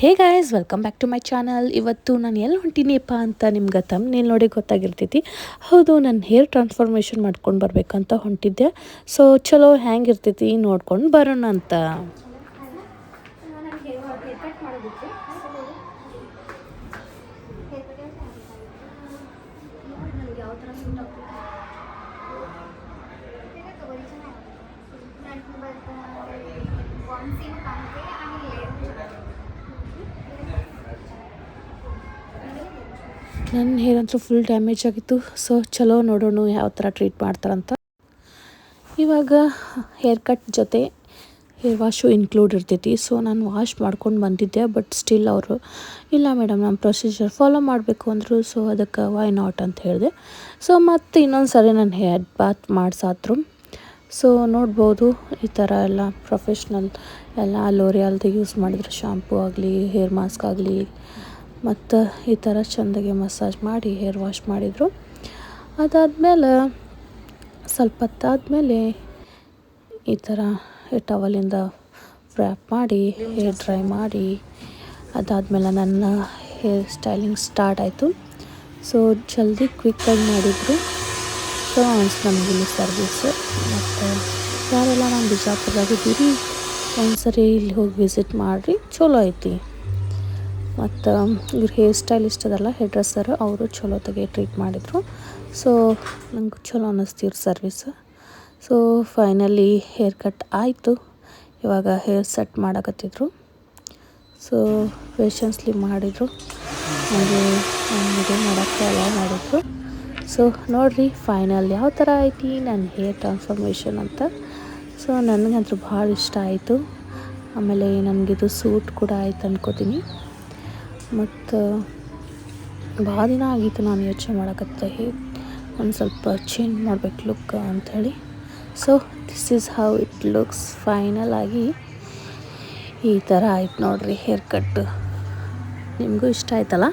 Hey guys welcome back to my channel ಇವತ್ತು ನಾನು ಎಲ್ಲಿ ಹೊಂಟೀನಿಪ್ಪ ಅಂತ ನಿಮ್ಗೆ ತಮ್ಮನೇಲಿ ನೋಡಿ ಗೊತ್ತಾಗಿರ್ತೈತಿ. ಹೌದು, ನಾನು ಹೇರ್ ಟ್ರಾನ್ಸ್ಫಾರ್ಮೇಷನ್ ಮಾಡ್ಕೊಂಡು ಬರಬೇಕಂತ ಹೊಂಟಿದ್ದೆ. ಸೊ ಚಲೋ ಹ್ಯಾಂಗಿರ್ತೈತಿ ನೋಡ್ಕೊಂಡು ಬರೋಣ ಅಂತ ನನಗೆ ಹೇರ್ ಕಟ್ ಮಾಡೋದಿತ್ತು ನನಗೆ ಯಾವ ಥರ ಸೂಟ್ ಆಗ್ತದೆ ನನ್ನ ಹೇರ್ ಅಂತೂ ಫುಲ್ ಡ್ಯಾಮೇಜ್ ಆಗಿತ್ತು. ಸೊ ಚಲೋ ನೋಡೋಣ ಯಾವ ಥರ ಟ್ರೀಟ್ ಮಾಡ್ತಾರಂತ. ಇವಾಗ ಹೇರ್ ಕಟ್ ಜೊತೆ ಹೇರ್ ವಾಶು ಇನ್ಕ್ಲೂಡ್ ಇರ್ತೈತಿ. ಸೊ ನಾನು ವಾಶ್ ಮಾಡ್ಕೊಂಡು ಬಂದಿದ್ದೆ ಬಟ್ ಸ್ಟಿಲ್ ಅವರು, ಇಲ್ಲ ಮೇಡಮ್ ನಮ್ಮ ಪ್ರೊಸೀಜರ್ ಫಾಲೋ ಮಾಡಬೇಕು ಅಂದರು ಸೊ ಅದಕ್ಕೆ ವೈ ನಾಟ್ ಅಂತ ಹೇಳಿದೆ. ಸೊ ಮತ್ತು ಇನ್ನೊಂದು ಸರಿ ನಾನು ಹೇರ್ ಬಾತ್ ಮಾಡಿಸಾದ್ರು ಸೊ ನೋಡ್ಬೋದು, ಈ ಥರ ಎಲ್ಲ ಪ್ರೊಫೆಷ್ನಲ್ ಎಲ್ಲ ಲೋರಿಯಾಲ್ದು ಯೂಸ್ ಮಾಡಿದ್ರು ಶಾಂಪೂ ಆಗಲಿ ಹೇರ್ ಮಾಸ್ಕ್ ಆಗಲಿ ಮತ್ತು ಈ ಥರ ಚೆಂದಾಗಿ ಮಸಾಜ್ ಮಾಡಿ, ಹೇರ್ ವಾಶ್ ಮಾಡಿದರು. ಅದಾದಮೇಲೆ ಸ್ವಲ್ಪ ಹೊತ್ತಾದಮೇಲೆ ಈ ಥರ ಟವಲಿಂದ ವ್ರ್ಯಾಪ್ ಮಾಡಿ ಹೇರ್ ಡ್ರೈ ಮಾಡಿ, ಅದಾದಮೇಲೆ ನನ್ನ ಹೇರ್ ಸ್ಟೈಲಿಂಗ್ ಸ್ಟಾರ್ಟ್ ಆಯಿತು. ಸೊ ಜಲ್ದಿ ಕ್ವಿಕ್ಕಾಗಿ ಮಾಡಿದರು. ಸೊ ಅನ್ಸ್ ನಮಗೆ ಇಲ್ಲಿ ಸರ್ವಿಸು ಮತ್ತು ಯಾರೆಲ್ಲ ನಾನು ಬಿಜಾಪುರದಾಗಿದ್ದೀರಿ, ಒಂದ್ಸರಿ ಇಲ್ಲಿ ಹೋಗಿ ವಿಸಿಟ್ ಮಾಡಿರಿ, ಚಲೋ ಐತಿ. ಮತ್ತು ಇವ್ರ ಹೇರ್ ಸ್ಟೈಲಿಸ್ಟ್ ಅದಲ್ಲ ಹೇರ್ ಡ್ರೆಸ್ಸರ್ ಅವರು ಚಲೋತಾಗೆ ಟ್ರೀಟ್ ಮಾಡಿದರು. ಸೊ ನಂಗೆ ಚಲೋ ಅನ್ನಿಸ್ತು ಇವ್ರ service so finally hair cut ಆಯಿತು. ಇವಾಗ ಹೇರ್ ಸೆಟ್ ಮಾಡಕತ್ತಿದ್ರು. ಸೊ ಪೇಷನ್ಸ್ಲಿ ಮಾಡಿದರು. ಹಾಗೆ ಇದು ಮಾಡೋಕ್ಕೆ ಎಲ್ಲ ಮಾಡಿದರು. ಸೊ ನೋಡಿರಿ ಫೈನಲ್ ಯಾವ ಥರ ಐತಿ ನನ್ನ ಹೇರ್ ಟ್ರಾನ್ಸ್ಫಾರ್ಮೇಷನ್ ಅಂತ. ಸೊ ನನಗಂತೂ ಭಾಳ ಇಷ್ಟ ಆಯಿತು. ಆಮೇಲೆ ನನಗಿದು ಸೂಟ್ ಕೂಡ ಆಯ್ತು ಅನ್ಕೋತೀನಿ. ಮತ್ತು ಭಾಳ ದಿನ ಆಗಿತ್ತು ನಾನು ಯೋಚನೆ ಮಾಡಕತ್ತೆ. ಒಂದು ಸ್ವಲ್ಪ ಚೇಂಜ್ ಮಾಡ್ಬೇಕು ಲುಕ್ ಅಂಥೇಳಿ so this is how it looks final ಆಗಿ ಈ ಥರ ಆಯ್ತು ನೋಡ್ರಿ ಹೇರ್ ಕಟ್ ನಿಮಗೂ ಇಷ್ಟ ಆಯ್ತಲ್ಲ?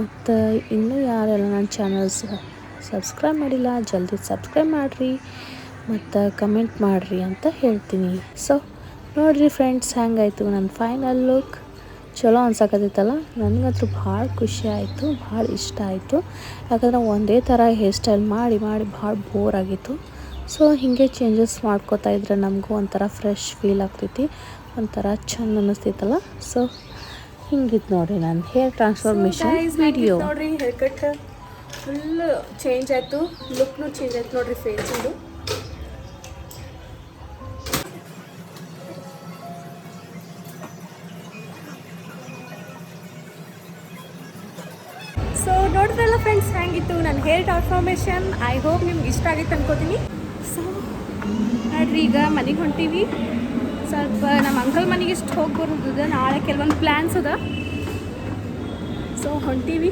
ಮತ್ತು ಇನ್ನೂ ಯಾರೆಲ್ಲ ನನ್ನ ಚಾನಲ್ಸ್ ಸಬ್ಸ್ಕ್ರೈಬ್ ಮಾಡಿಲ್ಲ, ಜಲ್ದಿ ಸಬ್ಸ್ಕ್ರೈಬ್ ಮಾಡಿರಿ, ಮತ್ತು ಕಮೆಂಟ್ ಮಾಡಿರಿ ಅಂತ ಹೇಳ್ತೀನಿ. ಸೊ ನೋಡಿರಿ ಫ್ರೆಂಡ್ಸ್ ಹ್ಯಾಂಗಾಯಿತು ನನ್ನ ಫೈನಲ್ ಲುಕ್ ಚಲೋ ಅನ್ಸಕತ್ತೈತಲ್ಲ? ನನಗಂತೂ ಭಾಳ ಖುಷಿ ಆಯಿತು ಭಾಳ ಇಷ್ಟ ಆಯಿತು. ಯಾಕಂದ್ರೆ ಒಂದೇ ಥರ ಹೇರ್ ಸ್ಟೈಲ್ ಮಾಡಿ ಮಾಡಿ ಭಾಳ ಬೋರ್ ಆಗಿತ್ತು. ಸೊ ಹೀಗೆ ಚೇಂಜಸ್ ಮಾಡ್ಕೋತಾ ಇದ್ರೆ ನಮಗೂ ಒಂಥರ ಫ್ರೆಶ್ ಫೀಲ್ ಆಗ್ತೈತಿ ಒಂಥರ ಚೆಂದ ಅನ್ನಿಸ್ತೈತಲ್ಲ ಸೊ ಹಿಂಗಿತ್ತು ನೋಡಿರಿ ನಾನು ಹೇರ್ ಟ್ರಾನ್ಸ್ಫಾರ್ಮೇಷನ್ ವಿಡಿಯೋ ನೋಡಿರಿ ಹೇರ್ ಕಟ್ ಫುಲ್ ಚೇಂಜ್ ಆಯಿತು ಲುಕ್ನು ಚೇಂಜ್ ಆಯ್ತು ನೋಡ್ರಿ ಫೇಸಿಂದು ನೋಡಿದ್ರಲ್ಲ ಫ್ರೆಂಡ್ಸ್ ಹೆಂಗಿತ್ತು ನನ್ನ ಹೇರ್ ಟ್ರಾನ್ಸ್ಫಾರ್ಮೇಷನ್ ಐ ಹೋಪ್ ನಿಮ್ಗೆ ಇಷ್ಟ ಆಗಿತ್ತು ಅನ್ಕೋತೀನಿ. ಸೊ ನೋಡ್ರಿ, ಈಗ ಮನೆಗೆ ಹೊಂಟೀವಿ. ಸ್ವಲ್ಪ ನಮ್ಮ ಅಂಕಲ್ ಮನೆಗೆ ಇಷ್ಟು ಹೋಗಿ ಬರೋದು ನಾಳೆ ಕೆಲವೊಂದು ಪ್ಲ್ಯಾನ್ಸ್ ಅದ. ಸೊ ಹೊಂಟೀವಿ.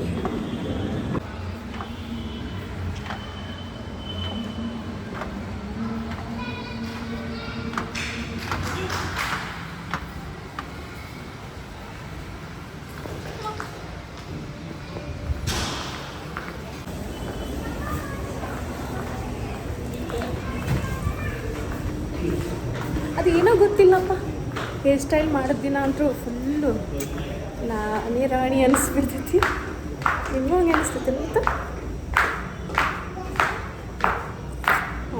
ಅದು ಏನೋ ಗೊತ್ತಿಲ್ಲಪ್ಪ. ಹೇರ್ ಸ್ಟೈಲ್ ಮಾಡಿದ ದಿನ ಅಂತೂ ಫುಲ್ಲು ನಾನೇ ರಾಣಿ ಅನಿಸ್ಬಿಡ್ತೈತಿ. ನಿಮಗೂ ಹಂಗೆ ಅನಿಸ್ತೈತಿ ಅಂತ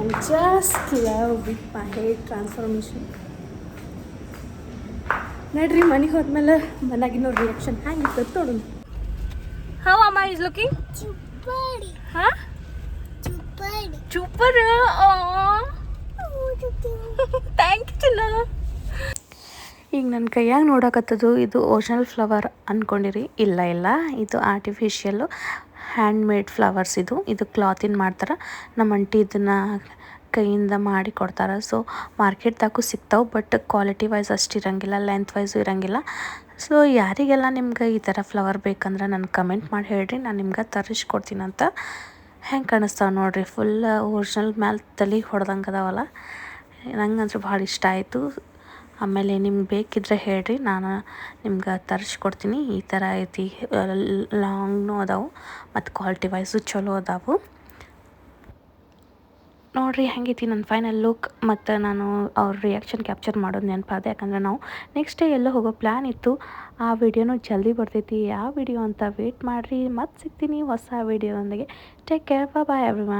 I just love with my hair transformation ನೋಡ್ರಿ ಮನೆಗೆ ಹೋದ್ಮೇಲೆ ಮನಾಗಿನೋ ರಿಯಾಕ್ಷನ್ ಹೆಂಗಿತ್ತು ನೋಡೋಣ ಹೌ ಅಮ್ಮ ಇಸ್ ಲುಕಿಂಗ್ ಹಾ ಸೂಪರ್ ಥ್ಯಾಂಕ್ ಈಗ ನನ್ನ ಕೈಯಾಗ ನೋಡಕತ್ತದು ಇದು ಓಷನಲ್ ಫ್ಲವರ್ ಅಂದ್ಕೊಂಡಿರಿ ಇಲ್ಲ ಇಲ್ಲ. ಇದು ಆರ್ಟಿಫಿಷಿಯಲ್ಲು ಹ್ಯಾಂಡ್ ಮೇಡ್ ಫ್ಲವರ್ಸ್ ಇದು. ಇದು ಕ್ಲಾತಿನ ಮಾಡ್ತಾರೆ. ನಮ್ಮ ಅಂಟಿ ಇದನ್ನು ಕೈಯಿಂದ ಮಾಡಿ ಕೊಡ್ತಾರೆ. ಸೊ ಮಾರ್ಕೆಟ್ದಾಗೂ ಸಿಗ್ತಾವೆ ಬಟ್ ಕ್ವಾಲಿಟಿ ವೈಸ್ ಅಷ್ಟು ಇರಂಗಿಲ್ಲ ಲೆಂತ್ ವೈಸು ಇರಂಗಿಲ್ಲ. ಸೊ ಯಾರಿಗೆಲ್ಲ ನಿಮ್ಗೆ ಈ ಥರ ಫ್ಲವರ್ ಬೇಕಂದ್ರೆ ನನ್ನ ಕಮೆಂಟ್ ಮಾಡಿ ಹೇಳ್ರಿ. ನಾನು ನಿಮ್ಗೆ ತರಿಸ್ಕೊಡ್ತೀನಿ ಅಂತ ಹೆಂಗೆ ಕಾಣಿಸ್ತಾವೆ ನೋಡಿರಿ. ಫುಲ್ ಒರಿಜಿನಲ್ ಮ್ಯಾಲೆ ತಲೆ ಹೊಡೆದಂಗೆ ಅದಾವಲ್ಲ. ಅಂದ್ರೆ ಭಾಳ ಇಷ್ಟ ಆಯಿತು. ಆಮೇಲೆ ನಿಮ್ಗೆ ಬೇಕಿದ್ರೆ ಹೇಳ್ರಿ, ನಾನು ನಿಮ್ಗೆ ತರಿಸ್ಕೊಡ್ತೀನಿ. ಈ ಥರ ಐತಿ, ಲಾಂಗ್ನು ಅದಾವು, ಮತ್ತು ಕ್ವಾಲಿಟಿ ವೈಸು ಚಲೋ ಅದಾವು. ನೋಡಿರಿ ಹೆಂಗೈತಿ ನನ್ನ ಫೈನಲ್ ಲುಕ್ ಮತ್ತು ನಾನು ಅವ್ರ ರಿಯಾಕ್ಷನ್ ಕ್ಯಾಪ್ಚರ್ ಮಾಡೋದು ನೆನಪಾದೆ ಯಾಕಂದ್ರೆ ನಾವು ನೆಕ್ಸ್ಟ್ ಡೇ ಎಲ್ಲೋ ಹೋಗೋ ಪ್ಲ್ಯಾನ್ ಇತ್ತು. ಆ ವಿಡಿಯೋನು ಜಲ್ದಿ ಬರ್ತೈತಿ. ಯಾವ ವಿಡಿಯೋ ಅಂತ ವೇಟ್ ಮಾಡಿರಿ, ಮತ್ತೆ ಸಿಗ್ತೀನಿ ಹೊಸ ವಿಡಿಯೋದೊಂದಿಗೆ ಟೇಕ್ ಕೇರ್ ಬಾಯ್ ಎವ್ರಿ